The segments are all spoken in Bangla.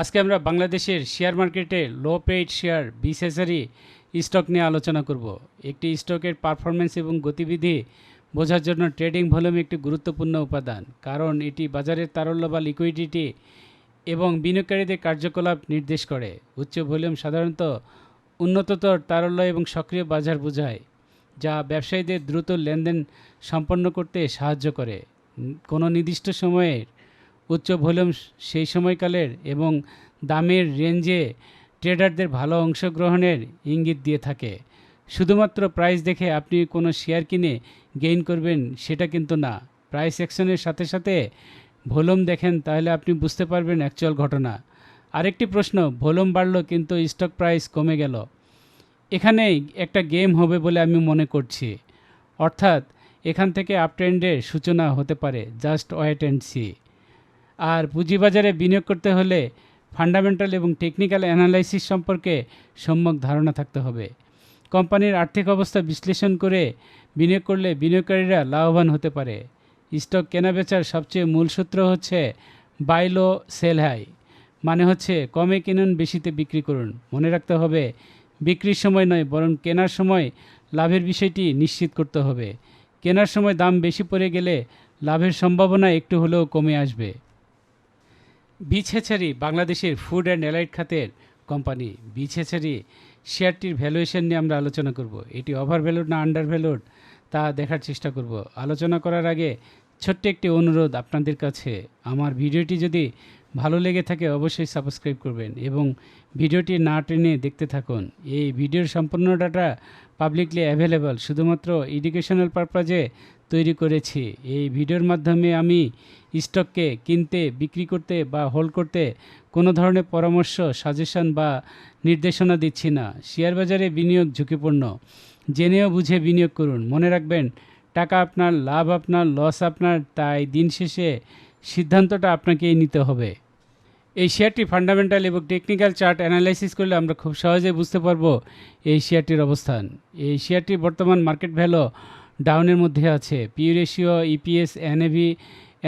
আজকে আমরা বাংলাদেশের শেয়ার মার্কেটে লো পেইড শেয়ার বিশেষারি স্টক নিয়ে আলোচনা করব। একটি স্টকের পারফরমেন্স এবং গতিবিধি বোঝার জন্য ট্রেডিং ভলিউম একটি গুরুত্বপূর্ণ উপাদান, কারণ এটি বাজারের তারল্য বা লিকুইডিটি এবং বিনিয়োগকারীদের কার্যকলাপ নির্দেশ করে। উচ্চ ভলিউম সাধারণত উন্নততর তারল্য এবং সক্রিয় বাজার বোঝায়, যা ব্যবসায়ীদের দ্রুত লেনদেন সম্পন্ন করতে সাহায্য করে। কোনো নির্দিষ্ট সময়ের উচ্চ ভলিউম সেই সময়কালের এবং দামের রেঞ্জে ট্রেডারদের ভালো অংশগ্রহণের ইঙ্গিত দিয়ে থাকে। শুধুমাত্র প্রাইস দেখে আপনি কোনো শেয়ার কিনে গেইন করবেন সেটা কিন্তু না। প্রাইস অ্যাকশনের সাথে সাথে ভলিউম দেখেন তাহলে আপনি বুঝতে পারবেন অ্যাকচুয়াল ঘটনা। আরেকটি প্রশ্ন, ভলিউম বাড়লো কিন্তু স্টক প্রাইস কমে গেল। এখানে একটা গেম হবে বলে আমি মনে করছি। অর্থাৎ এখান থেকে আপট্রেন্ডের সূচনা হতে পারে, জাস্ট ওয়েট অ্যান্ড সি। আর পুঁজিবাজারে বিনিয়োগ করতে হলে ফান্ডামেন্টাল এবং টেকনিক্যাল অ্যানালাইসিস সম্পর্কে সম্যক ধারণা থাকতে হবে। কোম্পানির আর্থিক অবস্থা বিশ্লেষণ করে বিনিয়োগ করলে বিনিয়োগকারীরা লাভবান হতে পারে। স্টক কেনাবেচার সবচেয়ে মূল সূত্র হচ্ছে বাইলো সেল হাই মানে হচ্ছে কমে কিনুন, বেশিতে বিক্রি করুন। মনে রাখতে হবে, বিক্রির সময় নয়, বরং কেনার সময় লাভের বিষয়টি নিশ্চিত করতে হবে। কেনার সময় দাম বেশি পড়ে গেলে লাভের সম্ভাবনা একটু হলেও কমে আসবে। হেচারি বাংলাদেশের ফুড অ্যান্ড অ্যালাইড খাতের কোম্পানি হেচারি শেয়ারটির ভ্যালুয়েশন নিয়ে আমরা আলোচনা করব। এটি ওভার ভ্যালুড না আন্ডার ভ্যালুড তা দেখার চেষ্টা করব। আলোচনা করার আগে ছোট্ট একটি অনুরোধ আপনাদের কাছে। আমার ভিডিওটি যদি ভালো লেগে থাকে অবশ্যই সাবস্ক্রাইব করবেন এবং ভিডিওটি না টেনে দেখতে থাকুন। এই ভিডিওর সম্পূর্ণ ডাটা পাবলিকলি অ্যাভেলেবল শুধুমাত্র এডুকেশনাল পারপাজে তৈরি করেছি। এই ভিডিওর মাধ্যমে আমি স্টককে কিনতে, বিক্রি করতে বা হোল্ড করতে কোনো ধরনের পরামর্শ, সাজেশন বা নির্দেশনা দিচ্ছি না। শেয়ার বাজারে বিনিয়োগ ঝুঁকিপূর্ণ। জেনেও বুঝে বিনিয়োগ করুন। মনে রাখবেন, টাকা আপনার, লাভ আপনার, লস আপনার, তাই দিন শেষে সিদ্ধান্তটা আপনাকেই নিতে হবে। এই শেয়ারটি ফান্ডামেন্টাল এবং টেকনিক্যাল চার্ট অ্যানালাইসিস করলে আমরা খুব সহজে বুঝতে পারব এই শেয়ারটির অবস্থান। এই শেয়ারটির বর্তমান মার্কেট ভ্যালু ডাউনের মধ্যে আছে। P ratio EPS, NAV,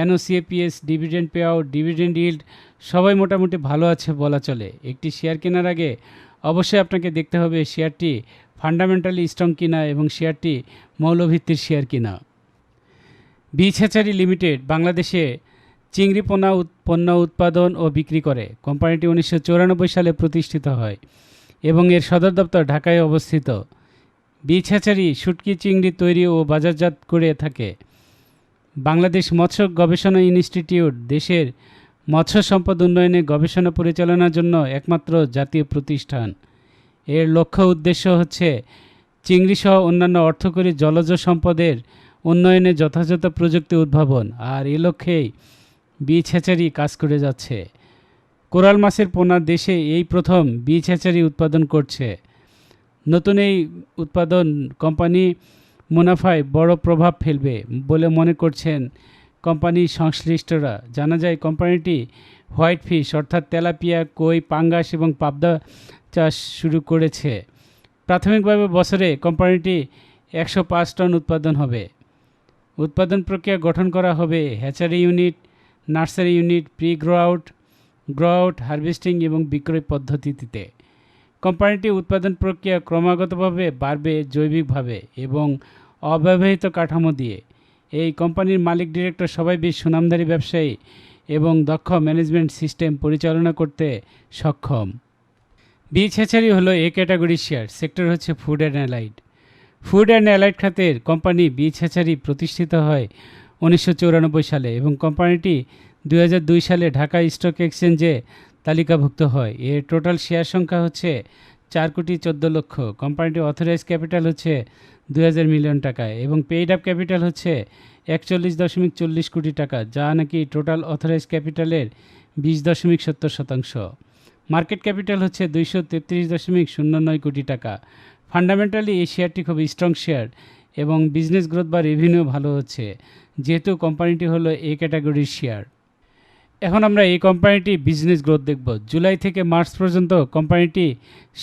NOCFPS, dividend pay out dividend yield, সবাই মোটামুটি ভালো আছে বলা চলে। একটি শেয়ার কেনার আগে অবশ্যই আপনাকে দেখতে হবে শেয়ারটি ফান্ডামেন্টালি স্ট্রং কিনা এবং শেয়ারটি মৌলভিত্তির শেয়ার কিনা। বীজ লিমিটেড বাংলাদেশে চিংড়ি পোনা পণ্য উৎপাদন ও বিক্রি করে। কোম্পানিটি উনিশশো সালে প্রতিষ্ঠিত হয় এবং এর সদর দপ্তর ঢাকায় অবস্থিত। বীজ হ্যাচারি শুটকি, চিংড়ি তৈরি ও বাজারজাত করে থাকে। বাংলাদেশ মৎস্য গবেষণা ইনস্টিটিউট দেশের মৎস্য সম্পদ উন্নয়নে গবেষণা পরিচালনার জন্য একমাত্র জাতীয় প্রতিষ্ঠান। এর লক্ষ্য উদ্দেশ্য হচ্ছে চিংড়িসহ অন্যান্য অর্থকরী জলজ সম্পদের উন্নয়নে যথাযথ প্রযুক্তি উদ্ভাবন, আর এ লক্ষ্যেই বীজ হ্যাচারি কাজ করে যাচ্ছে। কোরাল মাছের পোনা দেশে এই প্রথম বীজ হ্যাচারি উৎপাদন করছে। নতুন এই উৎপাদন কোম্পানি মুনাফায় বড় প্রভাব ফেলবে বলে মনে করছেন কোম্পানি সংশ্লিষ্টরা। জানা যায়, কোম্পানিটি হোয়াইট ফিশ অর্থাৎ তেলাপিয়া, কই, পাঙ্গাস এবং পাবদা চাষ শুরু করেছে। প্রাথমিকভাবে বছরে কোম্পানিটি একশো পাঁচ টন উৎপাদন হবে। উৎপাদন প্রক্রিয়া গঠন করা হবে hatchery unit, nursery unit pre grow out grow out, harvesting এবং বিক্রয় পদ্ধতিতে। কোম্পানিটি উৎপাদন প্রক্রিয়া ক্রমাগতভাবে বাড়বে জৈবিকভাবে এবং অব্যবহৃত কাঠামো দিয়ে। এই কোম্পানির মালিক ডিরেক্টর সবাই বেশ সুনামধারী ব্যবসায়ী এবং দক্ষ ম্যানেজমেন্ট সিস্টেম পরিচালনা করতে সক্ষম। বীজ হ্যাচারি হলো এ ক্যাটাগরির শেয়ার, সেক্টর হচ্ছে food and allied. Food and allied খাতের কোম্পানি বীজ হ্যাচারি প্রতিষ্ঠিত হয় উনিশশো সালে এবং কোম্পানিটি দু হাজার দুই সালে ঢাকা স্টক এক্সচেঞ্জে তালিকাভুক্ত হয়। এর টোটাল শেয়ার সংখ্যা হচ্ছে চার কোটি চোদ্দ লক্ষ। কোম্পানিটির অথরাইজ ক্যাপিটাল হচ্ছে দুই হাজার মিলিয়ন টাকা এবং পেইড আপ ক্যাপিটাল হচ্ছে একচল্লিশ দশমিক চল্লিশ কোটি টাকা, যা নাকি টোটাল অথরাইজ ক্যাপিটালের বিশ দশমিক সত্তর শতাংশ। মার্কেট ক্যাপিটাল হচ্ছে দুইশো তেত্রিশ দশমিক শূন্য নয় কোটি টাকা। ফান্ডামেন্টালি এই শেয়ারটি খুব স্ট্রং শেয়ার এবং বিজনেস গ্রোথ বা রেভিনিউ ভালো হচ্ছে, যেহেতু কোম্পানিটি হলো এ ক্যাটাগরির শেয়ার। এখন আমরা এই কোম্পানিটি বিজনেস গ্রোথ দেখব। জুলাই থেকে মার্চ পর্যন্ত কোম্পানিটি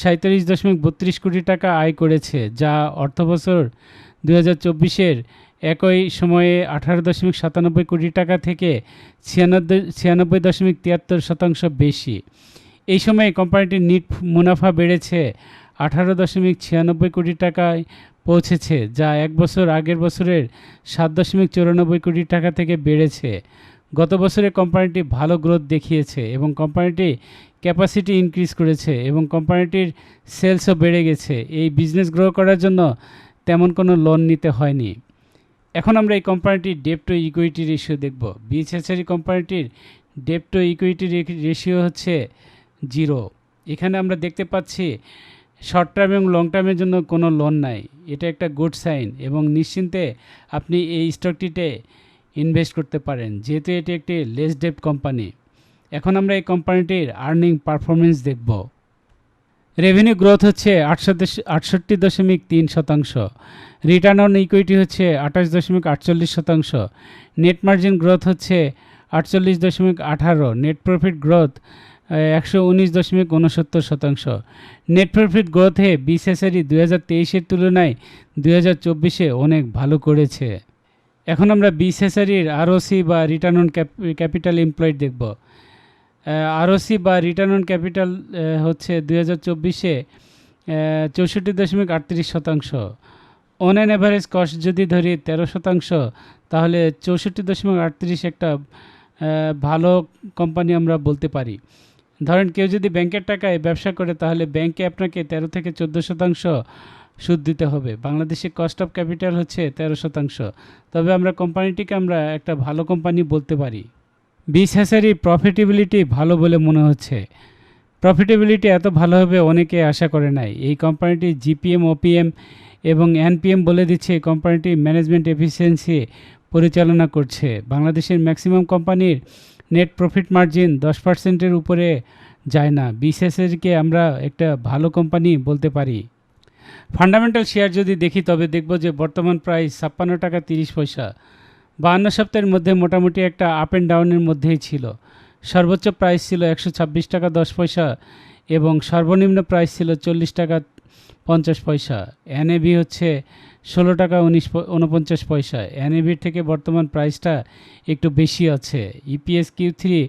সাঁত্রিশ দশমিক বত্রিশ কোটি টাকা আয় করেছে, যা অর্থবছর দু হাজার চব্বিশের একই সময়ে আঠারো দশমিক সাতানব্বই কোটি টাকা থেকে ছিয়ানব্বই ছিয়ানব্বই দশমিক তিয়াত্তর শতাংশ বেশি। এই সময়ে কোম্পানিটির নিট মুনাফা বেড়েছে, আঠারো দশমিক ছিয়ানব্বই কোটি টাকায় পৌঁছেছে, যা এক বছর আগের বছরের সাত দশমিক চুরানব্বই কোটি টাকা থেকে বেড়েছে। গত বছরে কোম্পানিটি ভালো গ্রোথ দেখিয়েছে এবং কোম্পানিটি ক্যাপাসিটি ইনক্রিজ করেছে এবং কোম্পানিটির সেলসও বেড়ে গেছে। এই বিজনেস গ্রো করার জন্য তেমন কোনো লোন নিতে হয়নি। এখন আমরা এই কোম্পানিটির ডেপ টু ইকুইটি রেশিও দেখব। বিএসএসআরি কোম্পানিটির ডেপ টু ইকুইটি রেশিও হচ্ছে জিরো এখানে আমরা দেখতে পাচ্ছি শর্ট টার্ম এবং লং টার্মের জন্য কোনো লোন নাই। এটা একটা গুড সাইন এবং নিশ্চিন্তে আপনি এই স্টকটিতে ইনভেস্ট করতে পারেন। যেহেতু এটি একটি লেস ডেপ কোম্পানি এখন আমরা এই কোম্পানিটির আর্নিং পারফরমেন্স দেখব। রেভিনিউ গ্রোথ হচ্ছে আটষট্টি দশমিক তিন শতাংশ। রিটার্ন অন ইকুইটি হচ্ছে আঠাশ দশমিক আটচল্লিশ শতাংশ। নেট মার্জিন গ্রোথ হচ্ছে আটচল্লিশ দশমিক আঠারো। নেট প্রফিট গ্রোথ একশো উনিশ দশমিক উনসত্তর শতাংশ। নেট প্রফিট গ্রোথে বিসেসারি দু হাজার তেইশের তুলনায় দু হাজার চব্বিশে অনেক ভালো করেছে। এখন আমরা বিসেসারির আরওসি বা রিটার্ন অন ক্যাপিটাল এমপ্লয়েড দেখব। আরওসি বা রিটার্ন অন ক্যাপিটাল হচ্ছে দু হাজার চব্বিশে চৌষট্টি দশমিক আটত্রিশ শতাংশ। অন অ্যান অ্যাভারেজ কস্ট যদি ধরি তেরো শতাংশ, তাহলে চৌষট্টি দশমিক আটত্রিশ একটা ভালো কোম্পানি আমরা বলতে পারি। ধরেন কেউ যদি ব্যাংকের টাকায় ব্যবসা করে, তাহলে ব্যাংকে আপনাকে তেরো থেকে চোদ্দ শতাংশ সুদ দিতে হবে। বাংলাদেশে কস্ট অফ ক্যাপিটাল হচ্ছে তেরো শতাংশ। তবে আমরা কোম্পানিটিকে আমরা একটা ভালো কোম্পানি বলতে পারি। বিশ প্রফিটেবিলিটি ভালো বলে মনে হচ্ছে। প্রফিটেবিলিটি এত ভালো হবে অনেকে আশা করে নাই। এই কোম্পানিটি জিপিএম ওপিএম এবং এনপিএম বলে দিচ্ছে কোম্পানিটি ম্যানেজমেন্ট এফিসিয়েন্সি পরিচালনা করছে। বাংলাদেশের ম্যাক্সিমাম কোম্পানির নেট প্রফিট মার্জিন দশ পার্সেন্টের উপরে যায় না। বিসিএসেরকে আমরা একটা ভালো কোম্পানি বলতে পারি। ফান্ডামেন্টাল শেয়ার যদি দেখি, তবে দেখব যে বর্তমান প্রায় ছাপ্পান্ন টাকা তিরিশ পয়সা। বাহান্ন সপ্তাহের মধ্যে মোটামুটি একটা আপ অ্যান্ড ডাউনের মধ্যেই ছিল। সর্বোচ্চ প্রাইস ছিল একশো ছাব্বিশ টাকা দশ পয়সা এবং সর্বনিম্ন প্রাইস ছিল চল্লিশ টাকা পঞ্চাশ পয়সা। এনএবি হচ্ছে ষোলো টাকা উনিশ উনপঞ্চাশ পয়সা। এনএবির থেকে বর্তমান প্রাইসটা একটু বেশি আছে। ইপিএস কিউ থ্রি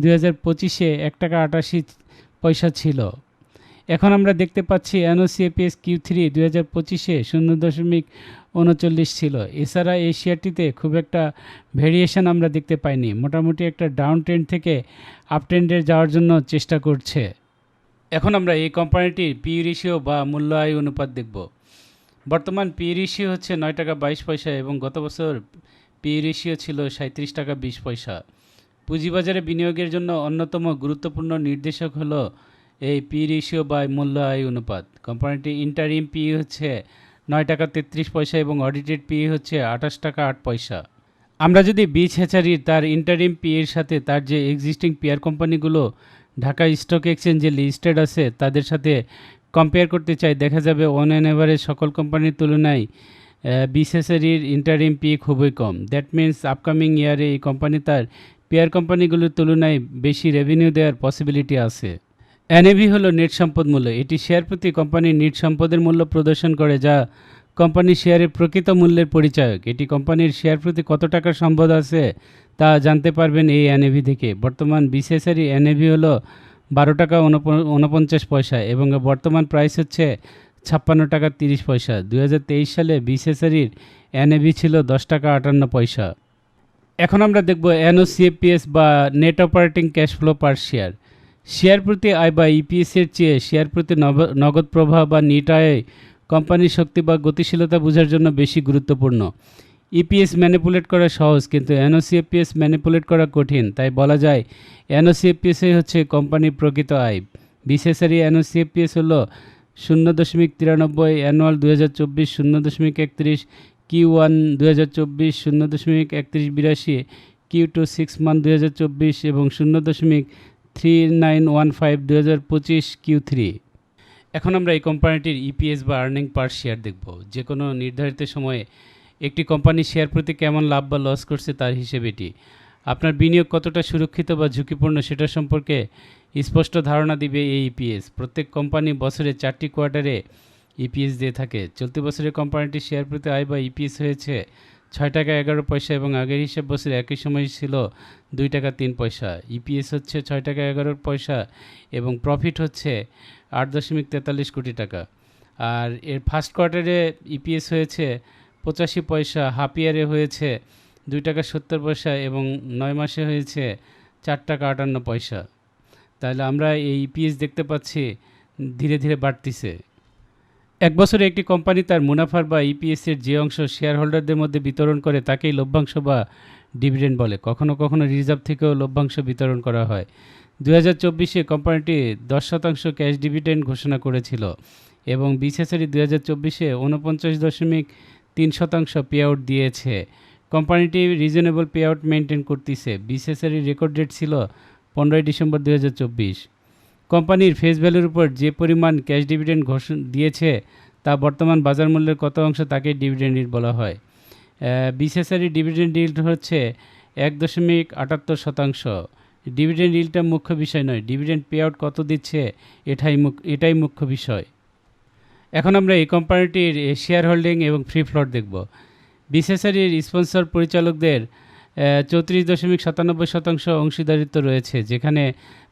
দু হাজার পঁচিশে এক টাকা আটাশি পয়সা ছিল। এখন আমরা দেখতে পাচ্ছি এনওসিএপিএস কিউ থ্রি দু হাজার পঁচিশে শূন্য দশমিক উনচল্লিশ ছিল। এছাড়া এই শেয়ারটিতে খুব একটা ভেরিয়েশন আমরা দেখতে পাইনি। মোটামুটি একটা ডাউন ট্রেন্ড থেকে আপ ট্রেন্ডে যাওয়ার জন্য চেষ্টা করছে। এখন আমরা এই কোম্পানিটির পি রেশিও বা মূল্য আয় অনুপাত দেখব। বর্তমান পি রেশিও হচ্ছে নয় টাকা বাইশ পয়সা এবং গত বছর পি রেশিও ছিল সাঁত্রিশ টাকা বিশ পয়সা। পুঁজিবাজারে বিনিয়োগের জন্য অন্যতম গুরুত্বপূর্ণ নির্দেশক হলো এই পি রেশিও বা মূল্য আয় অনুপাত। কোম্পানিটি ইন্টারিম পি হচ্ছে নয় টাকা তেত্রিশ পয়সা এবং অডিটেড পি হচ্ছে আঠাশ টাকা আট পয়সা। আমরা যদি বীজ হেচারির তার ইন্টারিম পি এর সাথে তার যে এক্সিস্টিং পেয়ার কোম্পানিগুলো ঢাকা স্টক এক্সচেঞ্জে লিস্টেড আছে, তাদের সাথে কম্পেয়ার করতে চাই, দেখা যাবে অন অ্যান এভারেজ সকল কোম্পানির তুলনায় বিসেসারির ইন্টারিম পি খুবই কম। দ্যাট মিন্স আপকামিং ইয়ারে এই কোম্পানি তার পেয়ার কোম্পানিগুলোর তুলনায় বেশি রেভিনিউ দেওয়ার পসিবিলিটি আছে। এনএভি হলো নেট সম্পদ মূল্য। এটি শেয়ার প্রতি কোম্পানির নেট সম্পদের মূল্য প্রদর্শন করে, যা কোম্পানির শেয়ারের প্রকৃত মূল্যের পরিচায়ক। এটি কোম্পানির শেয়ার প্রতি কত টাকার সম্পদ আছে, তা জানতে পারবেন এই এনএভি থেকে। বর্তমান বিশেষারি এনএভি হলো বারো টাকা উনপ- উনপঞ্চাশ পয়সা এবং বর্তমান প্রাইস হচ্ছে ছাপ্পান্ন টাকা তিরিশ পয়সা। দু হাজার তেইশ সালে বিশেষারির এনএভি ছিল দশ টাকা আটান্ন পয়সা। এখন আমরা দেখব এনওসিএপিএস বা net operating cash flow per share share প্রতি আয় বা ইপিএসের চেয়ে শেয়ার প্রতি নগদ প্রবাহ বা নিট আয় কোম্পানির শক্তি বা গতিশীলতা বোঝার জন্য বেশি গুরুত্বপূর্ণ। ইপিএস ম্যানিপুলেট করা সহজ, কিন্তু এনওসিএপিএস ম্যানিপুলেট করা কঠিন। তাই বলা যায় এনওসিএপিএসই হচ্ছে কোম্পানির প্রকৃত আয়। বিশেষারি এনওসিএপিএস হলো শূন্য দশমিক তিরানব্বই, অ্যানুয়াল দু হাজার চব্বিশ, শূন্য দশমিক একত্রিশ কিউ ওয়ান দু হাজার চব্বিশ, শূন্য দশমিক একত্রিশ, বিরাশি কিউ টু সিক্স মান দু হাজার চব্বিশ এবং শূন্য দশমিক থ্রি নাইন ওয়ান ফাইভ দু হাজার পঁচিশ কিউ থ্রি এখন আমরা এই কোম্পানিটির ইপিএস বা আর্নিং পার শেয়ার দেখব। যে কোনো নির্ধারিত সময়ে একটি কোম্পানি শেয়ার প্রতি কেমন লাভ বা লস করছে তার হিসেবে এটি। আপনার বিনিয়োগ কতটা সুরক্ষিত বা ঝুঁকিপূর্ণ সেটা সম্পর্কে স্পষ্ট ধারণা দিবে এই ইপিএস প্রত্যেক কোম্পানি বছরে চারটি কোয়ার্টারে ইপিএস দিয়ে থাকে। চলতি বছরে কোম্পানিটির শেয়ার প্রতি আয় বা ইপিএস হয়েছে ছয় টাকা এগারো পয়সা এবং আগের হিসাব বছর একই সময় ছিল দুই টাকা তিন পয়সা। ইপিএস হচ্ছে ছয় টাকা এগারো পয়সা এবং প্রফিট হচ্ছে আট দশমিক তেতাল্লিশ কোটি টাকা। আর এর ফার্স্ট কোয়ার্টারে ইপিএস হয়েছে পঁচাশি পয়সা হাফ ইয়ারে হয়েছে দুই টাকা সত্তর পয়সা এবং নয় মাসে হয়েছে চার টাকা আটান্ন পয়সা। তাহলে আমরা এই ইপিএস দেখতে পাচ্ছি, ধীরে ধীরে বাড়তিছে। এক বছরে একটি কোম্পানি তার মুনাফার বা ইপিএসের যে অংশ শেয়ার হোল্ডারদের মধ্যে বিতরণ করে তাকেই লভ্যাংশ বা ডিভিডেন্ড বলে। কখনো কখনো রিজার্ভ থেকেও লভ্যাংশ বিতরণ করা হয়। দু হাজার চব্বিশে কোম্পানিটি দশ শতাংশ ক্যাশ ডিভিডেন্ড ঘোষণা করেছিল এবং বিশেষারি দু হাজার চব্বিশে উনপঞ্চাশ দশমিক তিন শতাংশ পে আউট দিয়েছে। কোম্পানিটি রিজনেবল পে আউট মেনটেন করতেছে। বিশেষারি রেকর্ড ডেট ছিল পনেরোই ডিসেম্বর দু হাজার চব্বিশ। কোম্পানির ফেস ভ্যালুর উপর যে পরিমাণ ক্যাশ ডিভিডেন্ড ঘোষণা দিয়েছে, তা বর্তমান বাজার মূল্যের কত অংশ তাকে ডিভিডেন্ড ইল্ড বলা হয়। বিশেষারি ডিভিডেন্ড ইল্ড হচ্ছে এক দশমিক আটাত্তর শতাংশ। ডিভিডেন্ড ইল্ডটা মুখ্য বিষয় নয় ডিভিডেন্ড পে আউট কত দিচ্ছে, এটাই এটাই মুখ্য বিষয়। এখন আমরা এই কোম্পানিটির শেয়ার হোল্ডিং এবং ফ্রি ফ্লট দেখব। বিশেষারির স্পন্সর পরিচালকদের চৌত্রিশ দশমিক সাতানব্বই শতাংশ অংশীদারিত্ব রয়েছে, যেখানে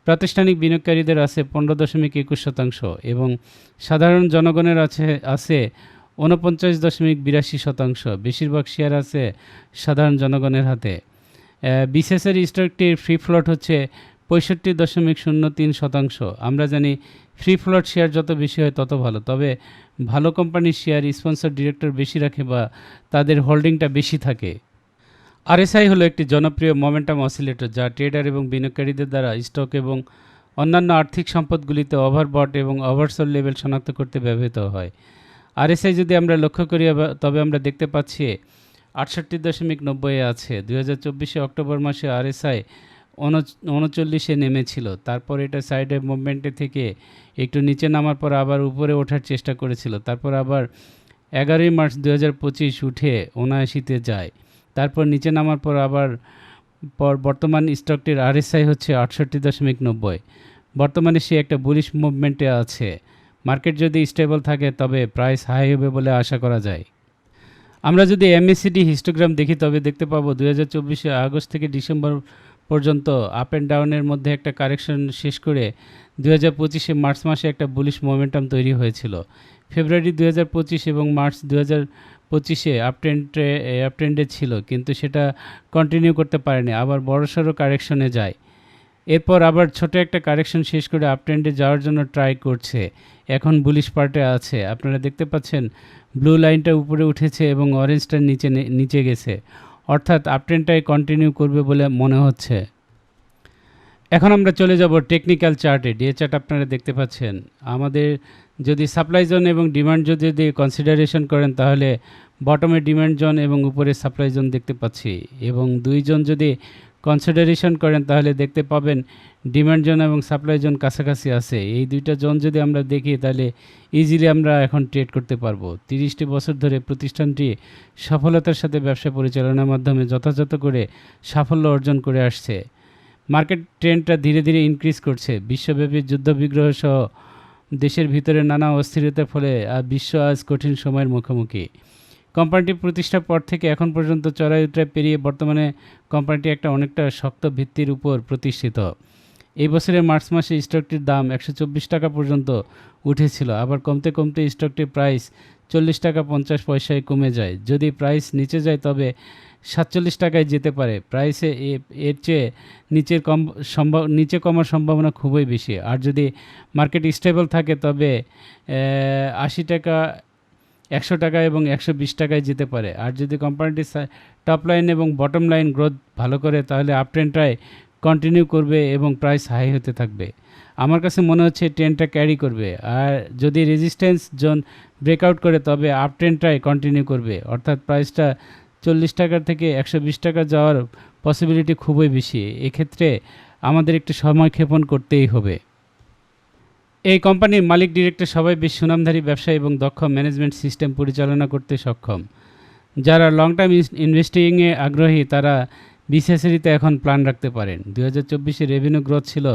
প্রাতিষ্ঠানিক বিনিয়োগকারীদের আছে পনেরো দশমিক একুশ শতাংশ এবং সাধারণ জনগণের আছে আছে ঊনপঞ্চাশ দশমিক বিরাশি শতাংশ। বেশিরভাগ শেয়ার আছে সাধারণ জনগণের হাতে। বিশেষের স্টকটির ফ্রি ফ্লট হচ্ছে পঁয়ষট্টি দশমিক শূন্য তিন শতাংশ। আমরা জানি ফ্রি ফ্লট শেয়ার যত বেশি হয় তত ভালো, তবে ভালো কোম্পানির শেয়ার স্পন্সর ডিরেক্টর বেশি রাখে বা তাদের হোল্ডিংটা বেশি থাকে। আরএসআই হলো একটি জনপ্রিয় মোমেন্টাম অসিলেটর যা ট্রেডার এবং বিনিয়োগকারীদের দ্বারা স্টক এবং অন্যান্য আর্থিক সম্পদগুলিতে ওভারবট এবং ওভারসোল লেভেল শনাক্ত করতে ব্যবহৃত হয়। আরএসআই যদি আমরা লক্ষ্য করি তবে আমরা দেখতে পাচ্ছি আটষট্টি দশমিক নব্বইয়ে আছে। দুই হাজার চব্বিশে অক্টোবর মাসে আরএসআই উনচল্লিশে নেমেছিল। তারপর এটা সাইডে মুভমেন্টে থেকে একটু নিচে নামার পর আবার উপরে ওঠার চেষ্টা করেছিল। তারপর আবার এগারোই মার্চ দু হাজার পঁচিশ উঠে উনআশিতে যায়। তারপর নিচে নামার পর আবার পর বর্তমান স্টকটির আরএসআই হচ্ছে আটষট্টি দশমিক নব্বই। বর্তমানে সে একটা বুলিশ মুভমেন্টে আছে। মার্কেট যদি স্টেবল থাকে, তবে প্রাইস হাই হবে বলে আশা করা যায়। আমরা যদি এমএসিডি হিস্টোগ্রাম দেখি, তবে দেখতে পাবো দু হাজার আগস্ট থেকে ডিসেম্বর পর্যন্ত আপ অ্যান্ড ডাউনের মধ্যে একটা কারেকশন শেষ করে দু হাজার পঁচিশে মার্চ মাসে একটা বুলিশ মোমেন্টাম তৈরি হয়েছিল। ফেব্রুয়ারি দু হাজার পঁচিশ এবং মার্চ দু হাজার পঁচিশে আপট্রেন্ডে আপট্রেন্ডে ছিল, কিন্তু সেটা কন্টিনিউ করতে পারেনি, আবার বড়সড় কারেকশনে যায়। এরপর আবার ছোট একটা কারেকশন শেষ করে আপট্রেন্ডে যাওয়ার জন্য ট্রাই করছে। এখন বুলিশ পার্টে আছে। আপনারা দেখতে পাচ্ছেন ব্লু লাইনটা উপরে উঠেছে এবং অরেঞ্জটা নিচে নিচে গেছে। অর্থাৎ আপট্রেন্ডটাই কন্টিনিউ করবে বলে মনে হচ্ছে। এখন আমরা চলে যাব টেকনিক্যাল চার্টে ডিএ চার্ট আপনারা দেখতে পাচ্ছেন। আমাদের যদি সাপ্লাই জোন এবং ডিমান্ড জোন যদি কনসিডারেশন করেন, তাহলে বটমে ডিমান্ড জোন এবং উপরে সাপ্লাই জোন দেখতে পাচ্ছি। এবং দুই জন যদি কনসিডারেশন করেন, তাহলে দেখতে পাবেন ডিমান্ড জোন এবং সাপ্লাই জোন কাছাকাছি আছে। এই দুইটা জোন যদি আমরা দেখি, তাহলে ইজিলি আমরা এখন ট্রেড করতে পারব। তিরিশটি বছর ধরে প্রতিষ্ঠানটি সফলতার সাথে ব্যবসা পরিচালনার মাধ্যমে যথাযথ করে সাফল্য অর্জন করে আসছে। মার্কেট ট্রেন্ডটা ধীরে ধীরে ইনক্রিজ করছে। বিশ্বব্যাপী যুদ্ধবিগ্রহ সহ দেশের ভিতরে নানা অস্থিরতার ফলে বিশ্ব আজ কঠিন সময়ের মুখোমুখি। কোম্পানিটি প্রতিষ্ঠার পর থেকে এখন পর্যন্ত চড়াই উতরাই পেরিয়ে বর্তমানে কোম্পানিটি একটা অনেকটা শক্ত ভিত্তির উপর প্রতিষ্ঠিত। এই বছরের মার্চ মাসে স্টকটির দাম একশো চব্বিশ টাকা পর্যন্ত উঠেছিল। আবার কমতে কমতে স্টকটির প্রাইস চল্লিশ টাকা পঞ্চাশ পয়সায় কমে যায়। যদি প্রাইস নিচে যায়, তবে সাতচল্লিশ টাকায় যেতে পারে। প্রাইসে এর চেয়ে নিচের কম সম্ভব নিচে কমার সম্ভাবনা খুবই বেশি। আর যদি মার্কেট স্টেবল থাকে, তবে আশি টাকা, একশো টাকা এবং একশো বিশ টাকায় যেতে পারে। আর যদি কোম্পানিটির টপ লাইন এবং বটম লাইন গ্রোথ ভালো করে, তাহলে আপ ট্রেন্ডটাই কন্টিনিউ করবে এবং প্রাইস হাই হতে থাকবে। আমার কাছে মনে হচ্ছে ট্রেনটা ক্যারি করবে। আর যদি রেজিস্ট্যান্স জোন ব্রেকআউট করে, তবে আপ ট্রেনটাই কন্টিনিউ করবে। অর্থাৎ প্রাইসটা চল্লিশ টাকার থেকে একশো বিশ টাকা যাওয়ার পসিবিলিটি খুবই বেশি। এক্ষেত্রে আমাদের একটু সময় ক্ষেপণ করতেই হবে। এই কোম্পানির মালিক ডিরেক্টর সবাই বেশ সুনামধারী ব্যবসা এবং দক্ষ ম্যানেজমেন্ট সিস্টেম পরিচালনা করতে সক্ষম। যারা লং টার্ম ইনভেস্টিংয়ে আগ্রহী, তারা বিসিএসিতে এখন প্ল্যান রাখতে পারেন। দু হাজার চব্বিশে রেভিনিউ গ্রোথ ছিল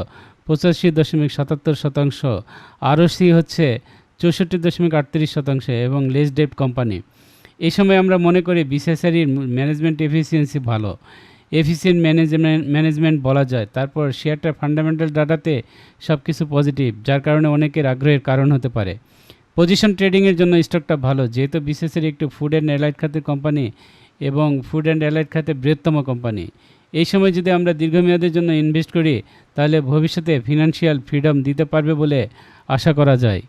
পঁচাশি দশমিক সাতাত্তর শতাংশ। আরও সি হচ্ছে চৌষট্টি দশমিক আটত্রিশ শতাংশ এবং লেস ডেট কোম্পানি। এই সময় আমরা মনে করি বিসিএসআরির ম্যানেজমেন্ট এফিসিয়েন্সি ভালো। এফিসিয়েন্ট ম্যানেজমেন্ট ম্যানেজমেন্ট বলা যায়। তারপর শেয়ারটার ফান্ডামেন্টাল ডাটাতে সব কিছু পজিটিভ, যার কারণে অনেকের আগ্রহের কারণ হতে পারে। পজিশন ট্রেডিংয়ের জন্য স্টকটা ভালো, যেহেতু বিসিএসআরি একটি ফুড অ্যান্ড অ্যালাইড খাতের কোম্পানি এবং ফুড অ্যান্ড অ্যালাইড খাতে বৃহত্তম কোম্পানি। এই সময় যদি আমরা দীর্ঘমেয়াদের জন্য ইনভেস্ট করি, তাহলে ভবিষ্যতে ফিনান্সিয়াল ফ্রিডম দিতে পারবে বলে আশা করা যায়।